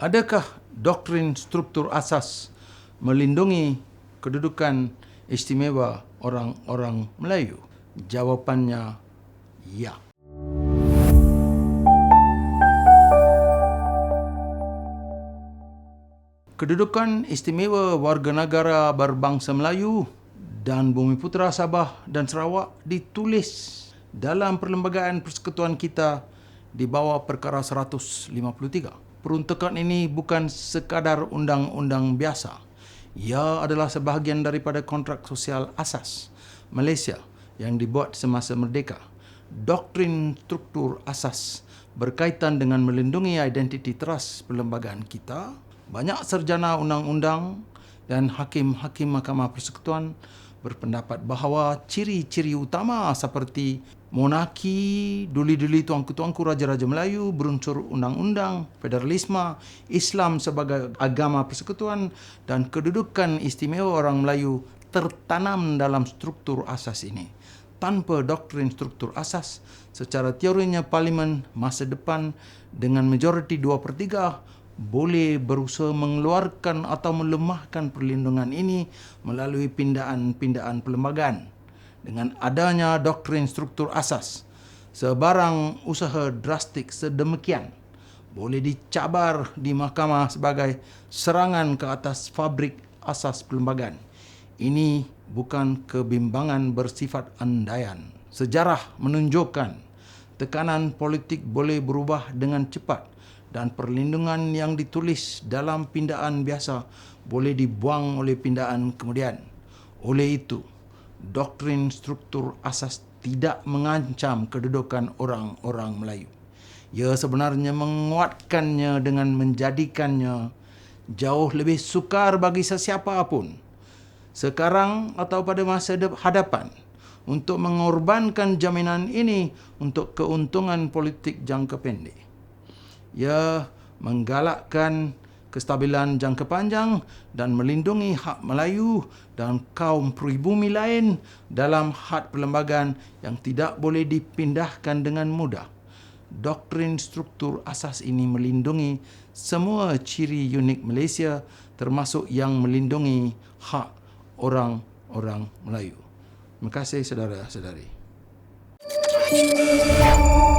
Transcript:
Adakah doktrin struktur asas melindungi kedudukan istimewa orang-orang Melayu? Jawapannya ya. Kedudukan istimewa warga negara berbangsa Melayu dan Bumi Putera Sabah dan Sarawak ditulis dalam perlembagaan persekutuan kita di bawah perkara 153. Peruntukan ini bukan sekadar undang-undang biasa. Ia adalah sebahagian daripada kontrak sosial asas Malaysia yang dibuat semasa merdeka. Doktrin struktur asas berkaitan dengan melindungi identiti teras perlembagaan kita. Banyak serjana undang-undang dan hakim-hakim Mahkamah Persekutuan berpendapat bahawa ciri-ciri utama seperti monarki, duli-duli tuanku-tuanku raja-raja Melayu, berunsur undang-undang, federalisme, Islam sebagai agama persekutuan dan kedudukan istimewa orang Melayu tertanam dalam struktur asas ini. Tanpa doktrin struktur asas, secara teorinya parlimen masa depan dengan majoriti 2 per 3 boleh berusaha mengeluarkan atau melemahkan perlindungan ini melalui pindaan-pindaan perlembagaan. Dengan adanya doktrin struktur asas, sebarang usaha drastik sedemikian boleh dicabar di mahkamah sebagai serangan ke atas fabrik asas perlembagaan. Ini bukan kebimbangan bersifat andaian. Sejarah menunjukkan tekanan politik boleh berubah dengan cepat dan perlindungan yang ditulis dalam pindaan biasa boleh dibuang oleh pindaan kemudian. Oleh itu, doktrin struktur asas tidak mengancam kedudukan orang-orang Melayu. Ia sebenarnya menguatkannya dengan menjadikannya jauh lebih sukar bagi sesiapa pun sekarang atau pada masa hadapan untuk mengorbankan jaminan ini untuk keuntungan politik jangka pendek ia menggalakkan kestabilan jangka panjang dan melindungi hak Melayu dan kaum pribumi lain dalam had perlembagaan yang tidak boleh dipindahkan dengan mudah. Doktrin struktur asas ini melindungi semua ciri unik Malaysia termasuk yang melindungi hak orang-orang Melayu. Terima kasih saudara-saudari. Thank you.